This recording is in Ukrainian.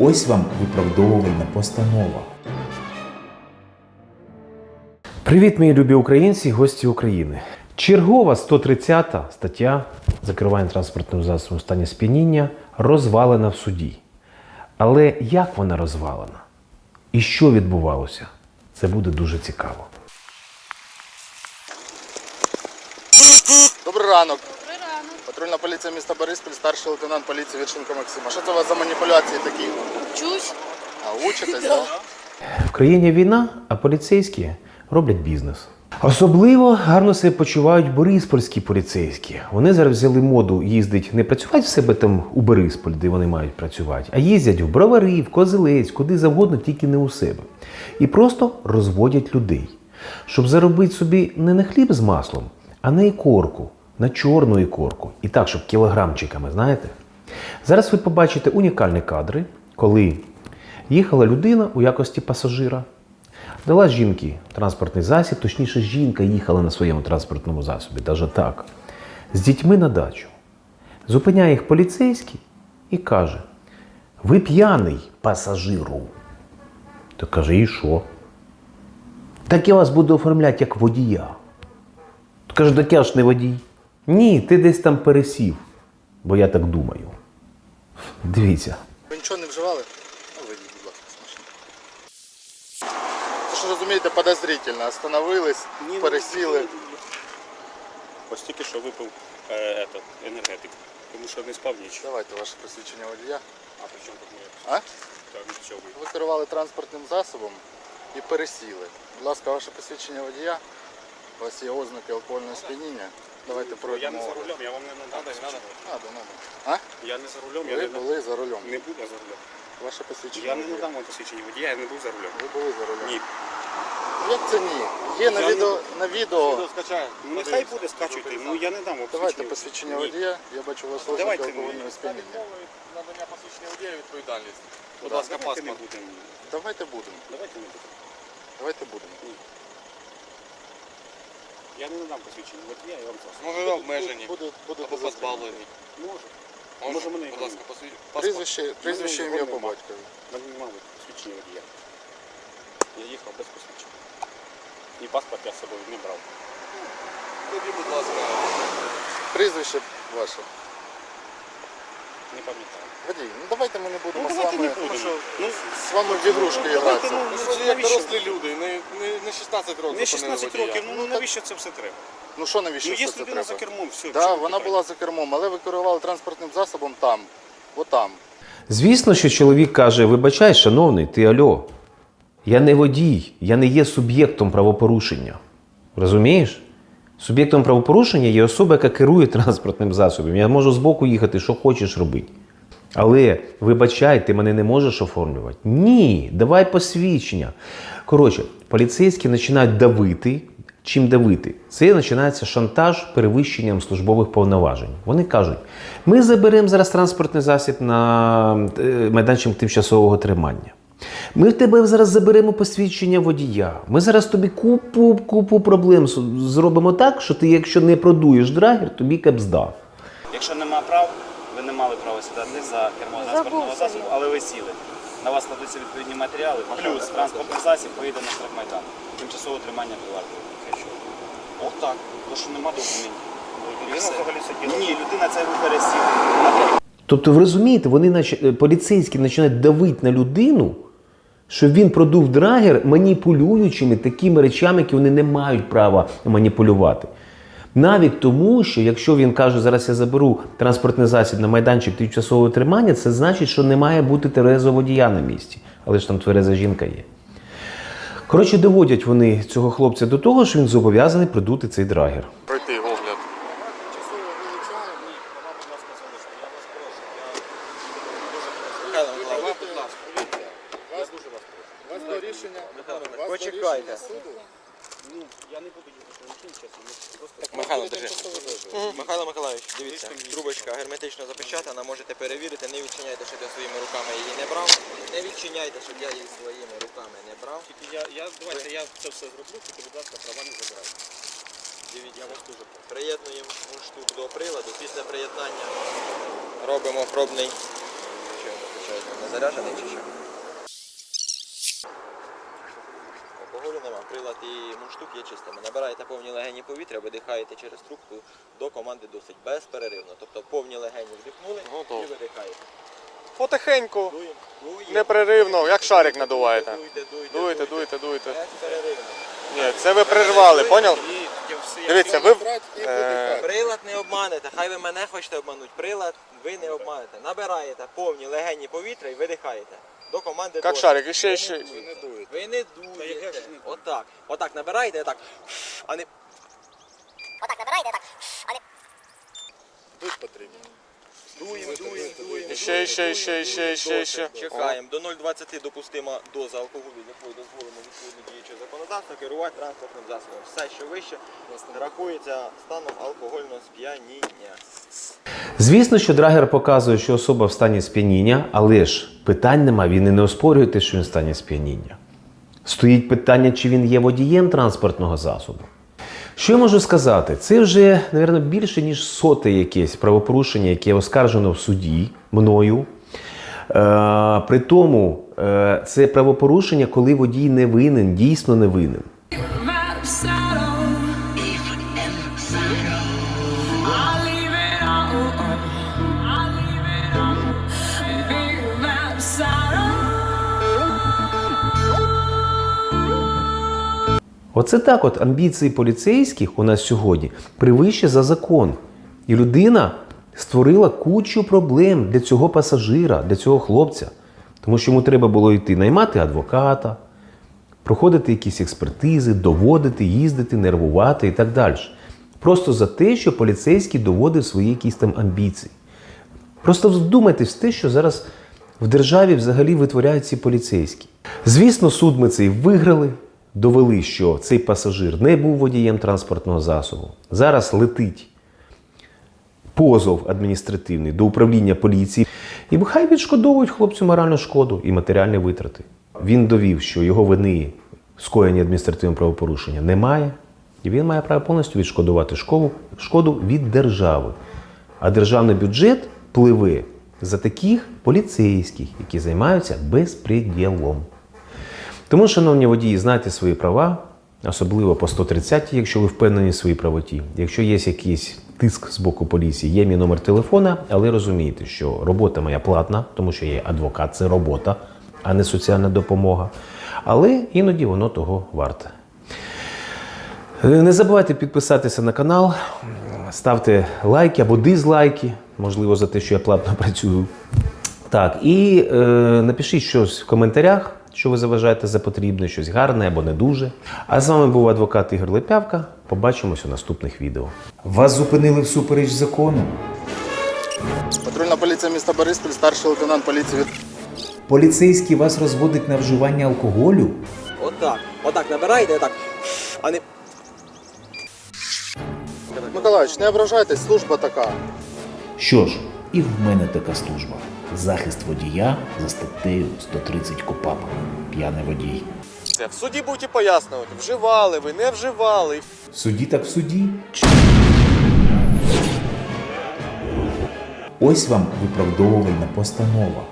Ось вам виправдовувальна постанова. Привіт, мої любі українці, гості України. Чергова 130-та стаття за керування транспортним засобом у стані сп'яніння розвалена в суді. Але як вона розвалена? І що відбувалося? Це буде дуже цікаво. Добрий ранок. Патрульна поліція міста Бориспіль, старший лейтенант поліції Віршенко Максим. А що це у вас за маніпуляції такі? Чусь. А учитесь, так? В країні війна, а поліцейські роблять бізнес. Особливо гарно себе почувають бориспольські поліцейські. Вони зараз взяли моду їздить не працювати в себе там у Борисполь, де вони мають працювати, а їздять в Бровари, в Козелець, куди завгодно, тільки не у себе. І просто розводять людей, щоб заробити собі не на хліб з маслом, а на ікорку, на чорну ікорку. І так, щоб кілограмчиками, знаєте. Зараз ви побачите унікальні кадри, коли їхала людина у якості пасажира. Дала жінки транспортний засіб, точніше, жінка їхала на своєму транспортному засобі, навіть так, з дітьми на дачу. Зупиняє їх поліцейський і каже: Ви п'яний пасажиру. То каже, і що? Так я вас буду оформляти як водія. То каже, так я ж не водій. Ні, ти десь там пересів, бо я так думаю. Дивіться. Ви нічого не вживали? Ну, вийдіть, будь ласка. Це ж розумієте, подозрительно. Остановились, пересіли. Ось тільки що випив е, этот, енергетик, тому що не спав ніч. Давайте ваше посвідчення водія. А при чому тут моє? А? Так, від? Ви керували транспортним засобом і пересіли. Будь ласка, ваше посвідчення водія. У вас є ознаки алкогольного сп'яніння. Давайте Я не пройдемо. за рулем, я вам не надам. посвідчення. Надо, надо. А? Я не за рулем, я Ви не, були за рулем. не буду за рулем. Ваше посвідчення Я не водія. надам вам посвідчення водія, я не був за рулем. Ви були за рулем. Ні. Ну, Як це ні? Є на Я відео, на відео. Ну нехай буде скачуйте, ну я не дам вам Давайте посвідчення. Ні. водія. Я бачу у вас ознаки Давайте алкогольного сп'яніння. надання посвідчення водія відповідальність. Будь Да. ласка, Давайте не паспорт. будемо. Давайте будемо. Давайте не будемо. Давайте будемо. Я не надам посвідчення водія, я вам зараз. Може ви обмежені Буде, буде або позбавлені. Може, Може, мене будь ласка, посвід... паспорт. Прізвище, прізвище ім'я по батькові. Мене немає посвідчення водія. Я їхав без посвідчення. І паспорт я з собою не брав. Тоді, будь ласка, Прізвище ваше. Не пам'ятаю. Водій, ну давайте ми не будемо Ну, з давайте вами не будемо. Ну, з вами в ігрушки давайте, гратися. ну, ви ж як навіщо? дорослі люди, не, не, не 16 років. Не зупинили 16 водія. років, ну навіщо це все треба? Ну що навіщо Ну все є це людина за кермом, все. Да, чому вона питання? була за кермом, але ви керували транспортним засобом там. Отам. Звісно, що чоловік каже: вибачай, шановний, ти альо. Я не водій, я не є суб'єктом правопорушення. Розумієш? Суб'єктом правопорушення є особа, яка керує транспортним засобом. Я можу збоку їхати, що хочеш робити. Але вибачай, ти мене не можеш оформлювати. Ні, давай посвідчення. Коротше, поліцейські починають давити. Чим давити? Це починається шантаж перевищенням службових повноважень. Вони кажуть: ми заберемо зараз транспортний засіб на е, майданчик тимчасового тримання. Ми в тебе зараз заберемо посвідчення водія. Ми зараз тобі купу купу проблем зробимо так, що ти, якщо не продуєш драгер, тобі кепздав. Якщо нема прав, ви не мали права сідати за кермо транспортного засобу, але ви сіли. На вас складуться відповідні матеріали, плюс транспортний засіб поїде на штрафмайдан. Тимчасове тримання під вартою. Отак. Тому що нема документів. Сиділа. Ні, людина це ви пересіли. Тобто, ви розумієте, вони нач- е, поліцейські починають давити на людину, щоб він продув драгер, маніпулюючими такими речами, які вони не мають права маніпулювати. Навіть тому, що якщо він каже, зараз я заберу транспортний засіб на майданчик тимчасового тримання, це значить, що не має бути тереза водія на місці. Але ж там твереза жінка є. Коротше, доводять вони цього хлопця до того, що він зобов'язаний придути цей драгер. Пройти огляд. У вас до рішення. Почекайте. Ну, я не буду їхати на нічим, чесно. ну, Держи. Михайло Миколаївич, дивіться, трубочка герметично запечатана, можете перевірити, не відчиняйте, щоб я своїми руками її не брав. Не відчиняйте, щоб я її своїми руками не брав. тільки я, я, давайте я це все зроблю, тільки, будь ласка, права не забирайте. Дивіться, приєднуємо штук до приладу. Після приєднання робимо пробний. Що? Не заряджений чи що? Нема. Прилад і мундштук є чистими. Набираєте повні легені повітря, видихаєте через трубку до команди досить безперервно. Тобто повні легені вдихнули Готово. і видихаєте. Потихеньку, Дуємо, дуємо. непреривно, як шарик надуваєте. Дуйте, дуйте, Дуйте, дуйте, дуйте. Безперервно. Ні, це ви перервали, поняв? Дивіться, ви. Е. Прилад не обманете, хай ви мене хочете обманути. Прилад ви не обманете. Набираєте повні легені повітря і видихаєте. До команди Як досить. шарик, і ще, Ви ще. не дуєте. Ви не дуєте. Отак. Отак набираєте, отак. А не Дуть потрібно. дуємо, дуємо, дуємо. І ще, і ще, і ще, і ще, і ще, і ще. Чекаємо. До 0,20 допустима доза алкоголю, з якою дозволено відповідно діючого законодавства керувати транспортним засобом. Все, що вище, рахується станом алкогольного сп'яніння. Звісно, що драгер показує, що особа в стані сп'яніння, але ж питань нема, він і не оспорює те, що він в стані сп'яніння. Стоїть питання, чи він є водієм транспортного засобу. Що я можу сказати? Це вже, мабуть, більше, ніж соте якесь правопорушення, яке оскаржено в суді мною. Е, при тому, це правопорушення, коли водій не винен, дійсно не винен. Оце так от амбіції поліцейських у нас сьогодні превище за закон. І людина створила кучу проблем для цього пасажира, для цього хлопця. Тому що йому треба було йти наймати адвоката, проходити якісь експертизи, доводити, їздити, нервувати і так далі. Просто за те, що поліцейський доводив свої якісь там амбіції. Просто вдумайтесь в те, що зараз в державі взагалі витворяють ці поліцейські. Звісно, суд ми цей виграли, довели, що цей пасажир не був водієм транспортного засобу. Зараз летить позов адміністративний до управління поліції. І хай відшкодовують хлопцю моральну шкоду і матеріальні витрати. Він довів, що його вини в скоєнні адміністративного правопорушення немає, і він має право повністю відшкодувати школу, шкоду від держави. А державний бюджет пливе за таких поліцейських, які займаються безпреділом. Тому, шановні водії, знайте свої права, особливо по 130, якщо ви впевнені в своїй правоті. Якщо є якийсь тиск з боку поліції, є мій номер телефона, але розумійте, що робота моя платна, тому що я адвокат, це робота, а не соціальна допомога. Але іноді воно того варте. Е, Не забувайте підписатися на канал, ставте лайки або дизлайки, можливо, за те, що я платно працюю. Так, і е, напишіть щось в коментарях, що ви заважаєте за потрібне, щось гарне або не дуже. А з вами був адвокат Ігор Лепявка. Побачимось у наступних відео. Вас зупинили всупереч закону. Патрульна поліція міста Бориспіль, старший лейтенант поліції. Поліцейський вас розводить на вживання алкоголю. Отак. Отак набираєте, отак. А не Миколаївич, не ображайтесь, служба така. Що ж, і в мене така служба. Захист водія за статтею 130 КОПАП. П'яний водій. Це в суді будете пояснювати, вживали ви, не вживали. В суді так в суді. Ось вам виправдовувальна постанова.